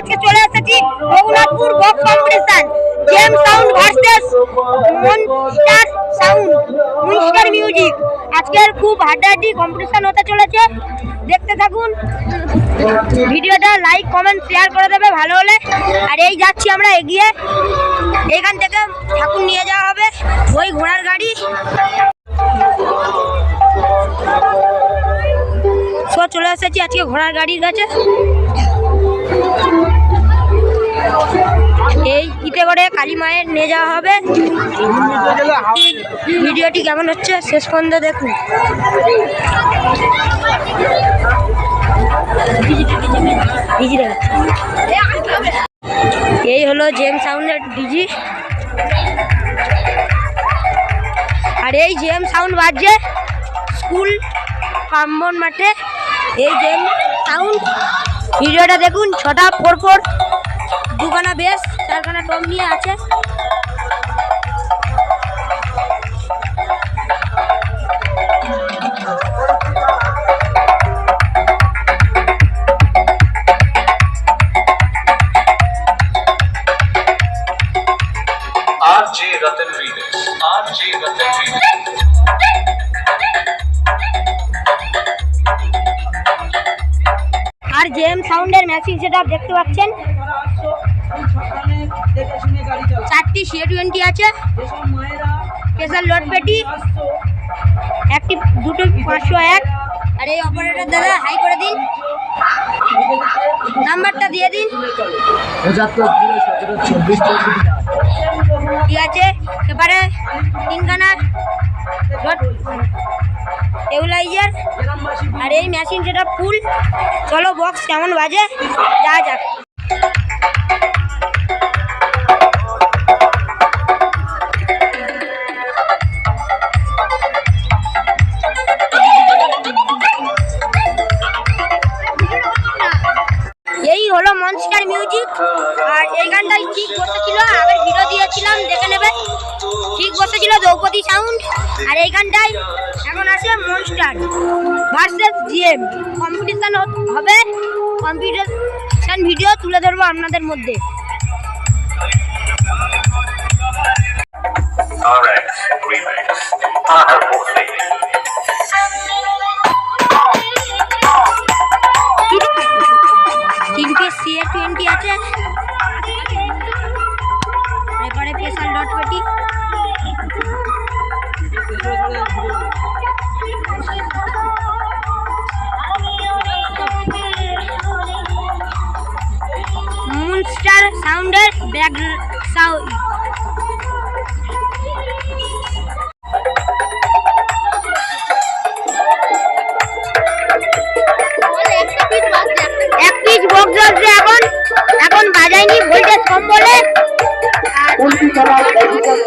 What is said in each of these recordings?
আজকে চলে এসেছি Raghunathpur box competition gem sound versus monster sound monster music. আজকের খুব হাড্ডাহাড্ডি কম্পিটিশন হতে চলেছে। দেখতে থাকুন। ভিডিওটা লাইক, কমেন্ট, শেয়ার করে দেবে ভালো হলে। আর এই যাচ্ছি আমরা এগিয়ে। এখান থেকে ঠাকুর নিয়ে যাওয়া হবে। ওই ঘোড়ার গাড়ি। সো চলে এসেছি আজকে ঘোড়ার গাড়ির কাছে। এই ইতে করে কালী মায়ের নিয়ে যাওয়া হবে। ভিডিওটি কেমন হচ্ছে শেষ পর্যন্ত দেখুন। এই হলো জেম সাউন্ডের ডিজি। আর এই জেম সাউন্ড বাজছে স্কুল কাম্বন মাঠে। এই জেম সাউন্ড ভিডিওটা দেখুন ছটা ফোর ফোর দুখানা বেশ চারখানা টম নিয়ে আছে। জেম সাউন্ডের ম্যাচিং সেটআপ দেখতে পাচ্ছেন। চারটি সি টোয়েন্টি আছে। স্পেশাল লোড পেটি। একটি, দুটো, পাঁচশো এক। আর এই অপারেটর দাদা, হাই করে দিন। নাম্বারটা দিয়ে দিন। ঠিক আছে? এবারে তিনখানা টেবিলাইজার আর এই মেশিন যেটা ফুল চলো বক্স কেমন বাজে যা যাক হলো মনস্টার মিউজিক। আর এই গানটাই ঠিক বসেছিল আগের ভিডিও দিয়েছিলাম, দেখে নেবে। ঠিক বসেছিল দ্রৌপদী সাউন্ড আর এই গানটাই এখন আছে মনস্টার ভার্সেস জিএম কম্পিটিশন হবে কম্পিটিশন ভিডিও তুলে ধরবো আপনাদের মধ্যে। Remix. সিএ টোয়েন্টি আছে। এরপরে স্পেশাল ডট পেটি মুনস্টার সাউন্ডের ব্যাক সাউন্ড ভোল্টেজ কম বলে?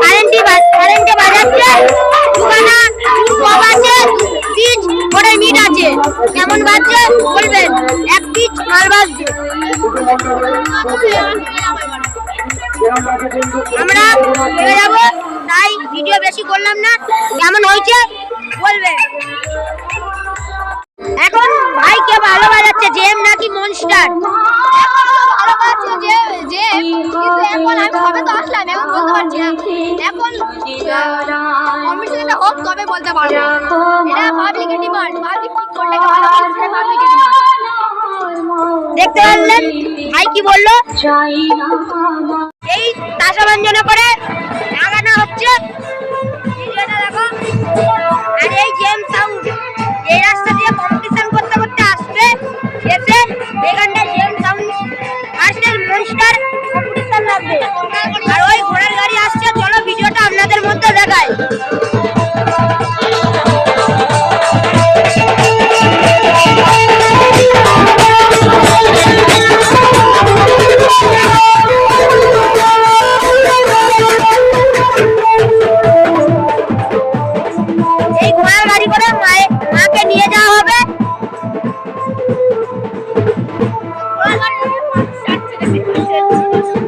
কারেন্টে কারেন্টে বাজাচ্ছে। দুখানা কম আছে পিচ করে মিট আছে। কেমন বাজছে? বলবেন এক পিচ মাল বাজছে আমরা চলে যাব, তাই ভিডিও বেশি করলাম না। কেমন হয়েছে? বলবেন এখন ভাইকে ভালো বাজাচ্ছে জেম নাকি মনস্টার আমি সবে তো আসলাম এখন বলতে পারছি না। এখন কম্পিটিশনটা হোক তবে বলতে পারব? এটা পাবলিকের ডিমান্ড পাবলিক কি কোনটাকে ভালো বলে পাবলিকের ডিমান্ড দেখতে পারলেন? ভাই কি বলল? এই তাসা ব্যঞ্জনা করে লাগানো হচ্ছে। দেখো। আর এই জেম সাউন্ড